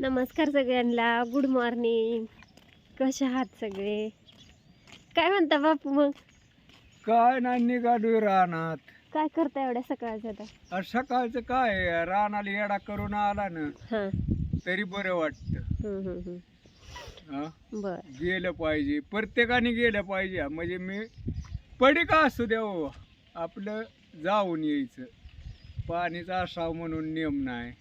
नमस्कार सगळ्यांना. Good morning कसे आहात सगळे? काय म्हणता बापू मग? काय नाही निघालो रानात. काय करता एवढ्या सकाळचं आता? आज सकाळचं काय आहे, रानाला येडा करून आला ना हां. तरी बरं वाटतं. हम्म, हम्म, हम्म. हा? बर. गेलं पाहिजे. प्रत्येकाने गेलं पाहिजे. म्हणजे मी पडी का असू द्या हो? आपलं जाऊन यायचं. पाणीचा असावं म्हणून नियम नाही.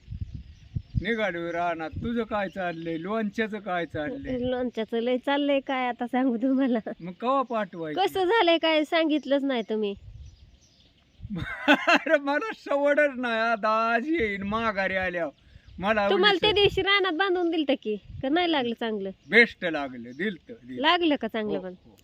निघालो रानात तुझं काय चाललंय? लोणच्याचं काय चाललंय? लोणच्याचं लय चाललंय काय आता सांगू तुम्हाला? मग कवा पाठवायचं? कसं झालंय काय सांगितलंच नाही तुम्ही. अरे मला सवडच नाही. आता आज येईन माघारी आल्यावर. मला तुम्हाला त्या दिवशी रानात बांधून दिलत की? का नाही लागलं चांगलं? बेस्ट लागलं. दिलत. लागलं का हो, चांगलं पण? हो.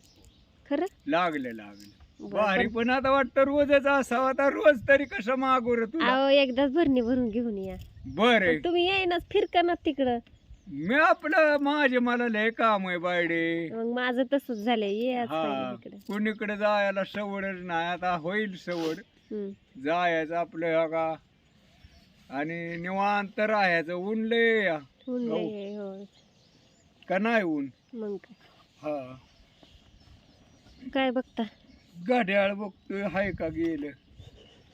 खरं? लागलं लागलं. भारी पण- आता वाटतं रोजच असावं. आता रोज तरी कसं मागू रे तुला? अहो एकदाच भरणी भरून घेऊन या. बर. पण तुम्ही येईनाच फिरकानात तिकडं. मी आपलं माझे मला लय काम आहे बायडे. मग माझं तसंच झालंय ये आज हा पाहिजे तिकडं. कुणीकडे जायला सवडच नाही आता होईल सवड. हम्म. जायचं आपलं हा का. आणि निवांत राहायचं ऊन लय या. हो. हो का नाही ऊन? मग काय. हा. काय बघता? घड्याळ बघतोय हाय का गेलं?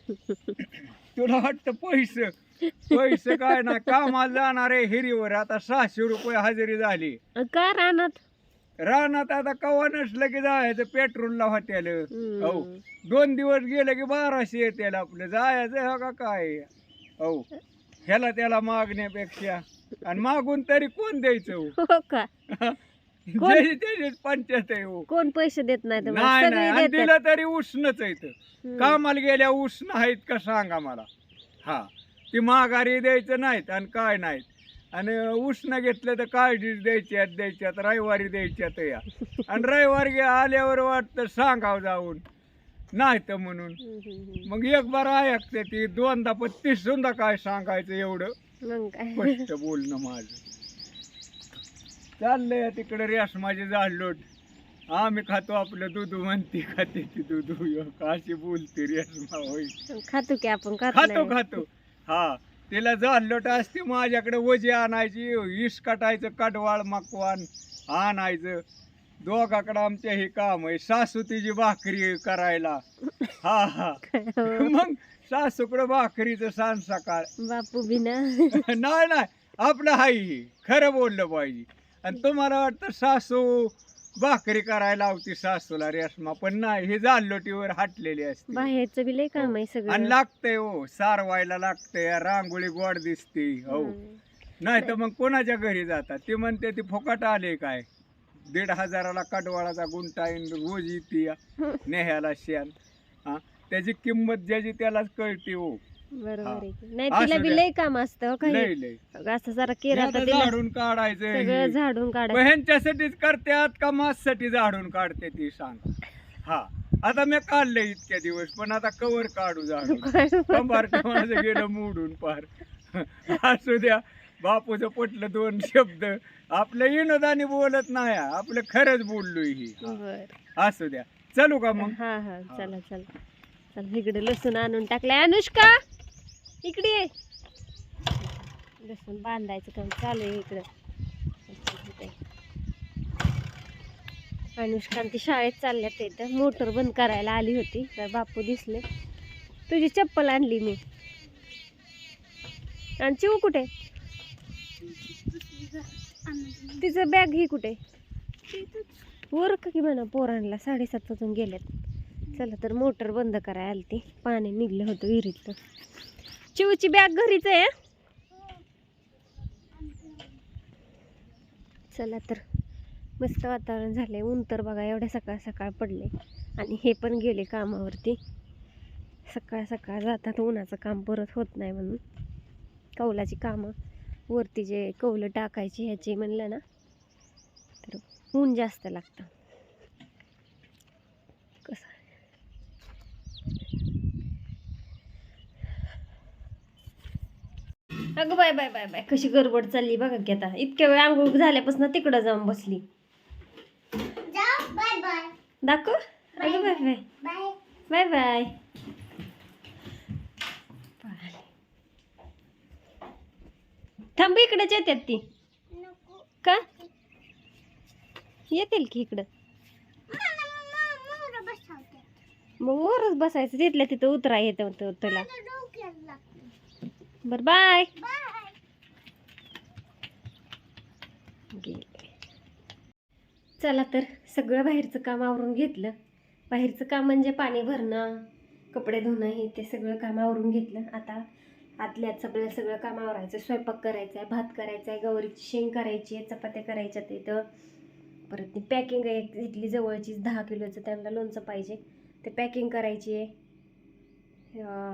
तुला वाटतं पैसे? पैसे काय ना? कामाला जाणार आहे हिरीवर आता सहाशे रुपये हजेरी झाली. अ, का रानात? रानात आता कवा नसलं की जायचं पेट्रोलला हॉटेल. हो दोन दिवस गेले की बाराशे येतील आपलं. जायचं हा का काय? हो ह्याला त्याला मागण्यापेक्षा. आणि मागून तरी कोण द्यायचं? हो? हो. का कोण? ज्याची त्याचीच पंचायत आहे हो. कोण पैसे देत नाही नाही सगळे नाही. आणि देतात. दिलं तरी उष्णच आहे इथं. हम्म. कामाला गेल्या उष्ण आहेत का सांगा मला. हा. ती माघारी द्यायचं नाहीत आणि काय नाहीत. आणि उष्ण घेतलं तर काळजीच द्यायच्यात द्यायच्यात रविवारी द्यायच्यात या. आणि रविवारी गे- आल्यावर वाटतं सांगावं जाऊन. नाही तर म्हणून. हम्म, हम्म, हम्म. मग एक बार ऐकते ती दोनदा पण तिसुंदा काय सांगायचं एवढं? मग काय? स्पष्ट बोलणं माझं. चाललंय तिकडे रेशमाचे जाडलोट आम्ही खातो आपलं दूध म्हणते खाते ती दूध. अशी बोलते रेशमा होई खातो की आपण खात खातो हा तिला जाडलोट असते माझ्याकडे वजे आणायची इस काटायचं कडवाळ मकवान आणायचं. दोघाकडं आमच्या हे काम आहे सासू तिची भाकरी करायला. हा हा. हो. मग सासूकडं भाकरीचं सांज सकाळ. बापू बिना. नाही नाही आपलं हाय खरं बोललं पाहिजे. आणि तुम्हाला वाटतं सासू भाकरी करायला लावती सासूला रेशमा पण नाही हे जाल्लोटीवर हाटलेली असते. बाहेरचं बी लय काम आहे आणि सगळं. लागतंय हो सारवायला लागतंय रांगोळी गोड दिसते हो. नाही तर मग कोणाच्या घरी जातात? ते म्हणते ती फुकट आले काय? दीड हजाराला कडवाळाचा गुंटा येईन रोज येते नेह्याला शेण. हा? त्याची किंमत ज्याची त्यालाच कळते हो. बरोबर. आहे की. नाही असू तिला बी द्या. लय काम असतं हो काही. असं आता तर तिला झाडून काढायचं सगळं. झाडून काढायचं. ह्यांच्यासाठीच करतात का माझ्यासाठी झाडून काढते ती सांग. हा. आता मी काढले इतक्या दिवस पण आता कवर काढू झाडून. कंबार माझं गेलं मोडून पार. असू द्या. बापूचं पटलं दोन शब्द. आपलं विनोदाने बोलत नाही. हा. आपलं खरंच बोललोय ही. हा. बर. असू द्या. चलू का मग? हा. हा. चला चला. चल इकडे लसूण आणून टाकलाय. अनुष्का! इकडे ये. लसूण बांधायचं काम चालू आहे इकडं. अनुष्कांती ती शाळेत चालल्यात इथं मोटर बंद करायला आली होती तर बापू दिसले. तुझी चप्पल आणली मी. आणि चिऊ कुठे? तिचं बॅग ही कुठे? वर का की म्हणा पोरांना साडेसात वाजून गेल्यात चला तर मोटर बंद करायला आली ती पाणी निघलं होतं विहिरीतलं चिवची बॅग घरीच आहे चला तर मस्त वातावरण झालंय. ऊन तर बघा एवढ्या सकाळ सकाळ पडले आणि हे पण गेले कामावरती. सकाळ सकाळ जातात उन्हाचं काम परत होत नाही म्हणून. कौलाची कामं वरती जे कौलं टाकायची ह्याची म्हणलं ना तर ऊन जास्त लागतं. अगं बाय बाय बाय बाय. कशी गडबड चालली बघा की आता. इतक्या वेळ आंघोळ झाल्यापासून तिकडं जाऊन बसली. दाखव. अगं बाय बाय. बाय. बाय थांब इकडेच येतात ती. का? येतील की इकडं? मग वरच बसायचं तिथल्या तिथं उतरा येतं तुला. बर बाय चला तर सगळं बाहेरचं काम आवरून घेतलं. बाहेरचं काम म्हणजे पाणी भरणं कपडे धुणं हे ते सगळं काम आवरून घेतलं. आता आतल्यात सगळं सगळं काम आवरायचं. स्वयंपाक करायचा आहे भात करायचा आहे गौरीची शेंग करायची आहे चपात्या करायच्या तिथं. परत ती पॅकिंग आहे इथली जवळचीच दहा किलोचं त्यांना लोणचं पाहिजे. ते पॅकिंग करायची आहे.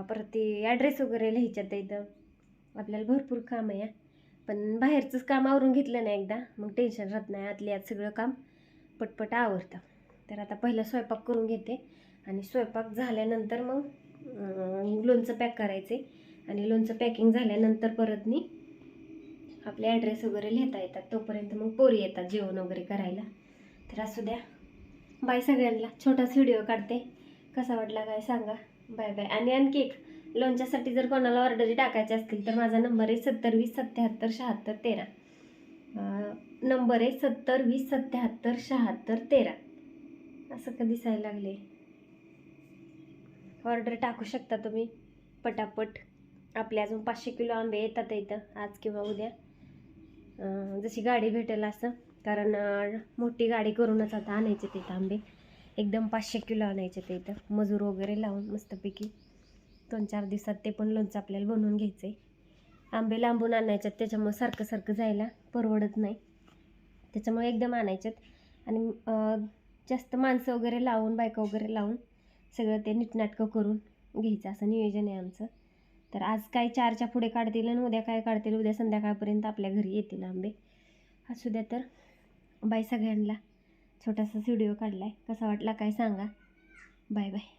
परत ती ॲड्रेस वगैरे लिहायच्यात इथं आपल्याला भरपूर काम आहे पण बाहेरचंच काम आवरून घेतलं नाही एकदा. मग टेन्शन राहत नाही आतली आत सगळं काम पटपट आवरतं. तर आता पहिलं स्वयंपाक करून घेते आणि स्वयंपाक झाल्यानंतर मग लोणचं पॅक करायचे आणि लोणचं पॅकिंग झाल्यानंतर परत मी आपले ॲड्रेस वगैरे लिहिता येतात. तोपर्यंत मग पोरी येतात जेवण वगैरे करायला. तर असू द्या. बाय सगळ्यांना. छोटाच व्हिडिओ काढते. कसा वाटला काय सांगा. बाय बाय आणि आणखी एक लोणच्यासाठी जर कोणाला ऑर्डरी टाकायच्या असतील तर माझा नंबर आहे सत्तर वीस सत्याहत्तर शहात्तर तेरा. नंबर आहे सत्तर वीस सत्याहत्तर शहात्तर तेरा. असं कधी दिसायला लागले? ऑर्डर टाकू शकता तुम्ही? पटापट. आपले अजून पाचशे किलो आंबे येतात इथं. आज किंवा उद्या. जशी गाडी भेटेल असं. कारण मोठी गाडी करूनच आता आणायचे तिथं आंबे. एकदम पाचशे किलो आणायचे ते इथं. मजूर वगैरे लावून मस्तपैकी. दोन चार दिवसात ते पण लोणचं आपल्याला बनवून घ्यायचं आहे आंबे लांबून आणायच्यात त्याच्यामुळे सारखं सारखं जायला परवडत नाही. त्याच्यामुळे एकदम आणायच्यात आणि जास्त माणसं वगैरे लावून बायका वगैरे लावून सगळं ते नीटनाटकं करून घ्यायचं. असं नियोजन आहे आमचं. तर आज काय चारच्या पुढे काढतील आणि उद्या काय काढतील? उद्या संध्याकाळपर्यंत आपल्या घरी येतील आंबे. असू द्या तर बाय सगळ्यांना छोटासा व्हिडिओ काढला आहे कसा वाटला काय सांगा. Bye bye.